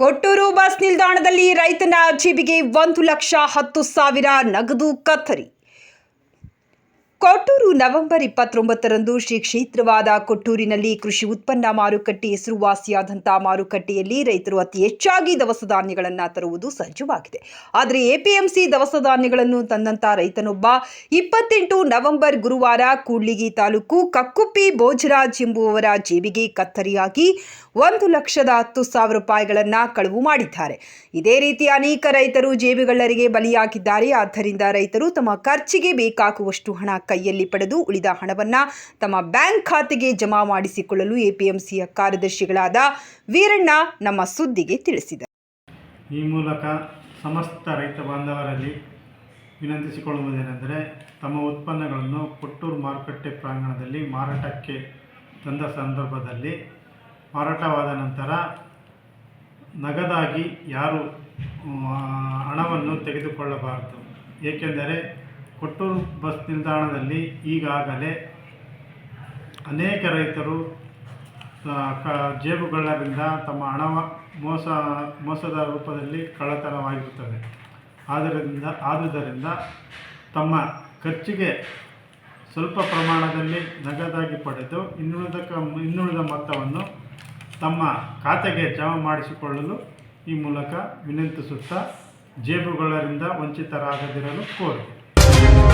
ಕೊಟ್ಟೂರು bus ನಿಲ್ದಾಣದಲ್ಲಿ ರೈತನ ಜೇಬಿಗೆ ಒಂದು ಲಕ್ಷ ಹತ್ತು ಸಾವಿರ ನಗದು ಕತ್ತರಿ. ಕೊಟ್ಟೂರು ನವೆಂಬರ್ ಇಪ್ಪತ್ತೊಂಬತ್ತರಂದು ಶ್ರೀ ಕ್ಷೇತ್ರವಾದ ಕೊಟ್ಟೂರಿನಲ್ಲಿ ಕೃಷಿ ಉತ್ಪನ್ನ ಮಾರುಕಟ್ಟೆ ಹೆಸರುವಾಸಿಯಾದಂಥ ಮಾರುಕಟ್ಟೆಯಲ್ಲಿ ರೈತರು ಅತಿ ಹೆಚ್ಚಾಗಿ ದವಸ ಧಾನ್ಯಗಳನ್ನು ತರುವುದು ಸಹಜವಾಗಿದೆ ಆದರೆ ಎಪಿಎಂಸಿ ದವಸ ಧಾನ್ಯಗಳನ್ನು ತಂದಂಥ ರೈತನೊಬ್ಬ ಇಪ್ಪತ್ತೆಂಟು ನವೆಂಬರ್ ಗುರುವಾರ ಕೂಡ್ಲಿಗಿ ತಾಲೂಕು ಕಕ್ಕುಪ್ಪಿ ಭೋಜರಾಜ್ ಎಂಬುವವರ ಜೇಬಿಗೆ ಕತ್ತರಿಯಾಗಿ ಒಂದು ಲಕ್ಷದ ಹತ್ತು ಸಾವಿರ ರೂಪಾಯಿಗಳನ್ನು ಕಳವು ಮಾಡಿದ್ದಾರೆ. ಇದೇ ರೀತಿ ಅನೇಕ ರೈತರು ಜೇಬಿಗಳರಿಗೆ ಬಲಿಯಾಗಿದ್ದಾರೆ. ಆದ್ದರಿಂದ ರೈತರು ತಮ್ಮ ಖರ್ಚಿಗೆ ಬೇಕಾಗುವಷ್ಟು ಹಣ ಕೈಯಲ್ಲಿ ಪಡೆದು ಉಳಿದ ಹಣವನ್ನು ತಮ್ಮ ಬ್ಯಾಂಕ್ ಖಾತೆಗೆ ಜಮಾ ಮಾಡಿಸಿಕೊಳ್ಳಲು ಎಪಿಎಂಸಿಯ ಕಾರ್ಯದರ್ಶಿಗಳಾದ ವೀರಣ್ಣ ನಮ್ಮ ಸುದ್ದಿಗೆ ತಿಳಿಸಿದರು. ಈ ಮೂಲಕ ಸಮಸ್ತ ರೈತ ಬಾಂಧವರಲ್ಲಿ ವಿನಂತಿಸಿಕೊಳ್ಳುವುದೇನೆಂದರೆ ತಮ್ಮ ಉತ್ಪನ್ನಗಳನ್ನು ಕೊಟ್ಟೂರು ಮಾರುಕಟ್ಟೆ ಪ್ರಾಂಗಣದಲ್ಲಿ ಮಾರಾಟಕ್ಕೆ ತಂದ ಸಂದರ್ಭದಲ್ಲಿ ಮಾರಾಟವಾದ ನಂತರ ನಗದಾಗಿ ಯಾರು ಹಣವನ್ನು ತೆಗೆದುಕೊಳ್ಳಬಾರದು. ಏಕೆಂದರೆ ಕೊಟ್ಟೂರು ಬಸ್ ನಿಲ್ದಾಣದಲ್ಲಿ ಈಗಾಗಲೇ ಅನೇಕ ರೈತರು ಕ, ಜೇಬುಗಳ್ಳರಿಂದ ತಮ್ಮ ಹಣ ಮೋಸ, ಮೋಸದ ರೂಪದಲ್ಲಿ ಕಳ್ಳತನವಾಗಿರುತ್ತದೆ. ಆದ್ದರಿಂದ ಆದುದರಿಂದ ತಮ್ಮ ಖರ್ಚಿಗೆ ಸ್ವಲ್ಪ ಪ್ರಮಾಣದಲ್ಲಿ ನಗದಾಗಿ ಪಡೆದು ಇನ್ನುಳಿದ ಕ ಇನ್ನುಳಿದ ಮೊತ್ತವನ್ನು ತಮ್ಮ ಖಾತೆಗೆ ಜಮಾ ಮಾಡಿಸಿಕೊಳ್ಳಲು ಈ ಮೂಲಕ ವಿನಂತಿಸುತ್ತಾ ಜೇಬುಗಳರಿಂದ ವಂಚಿತರಾಗದಿರಲು ಕೋರಿದೆ 啊！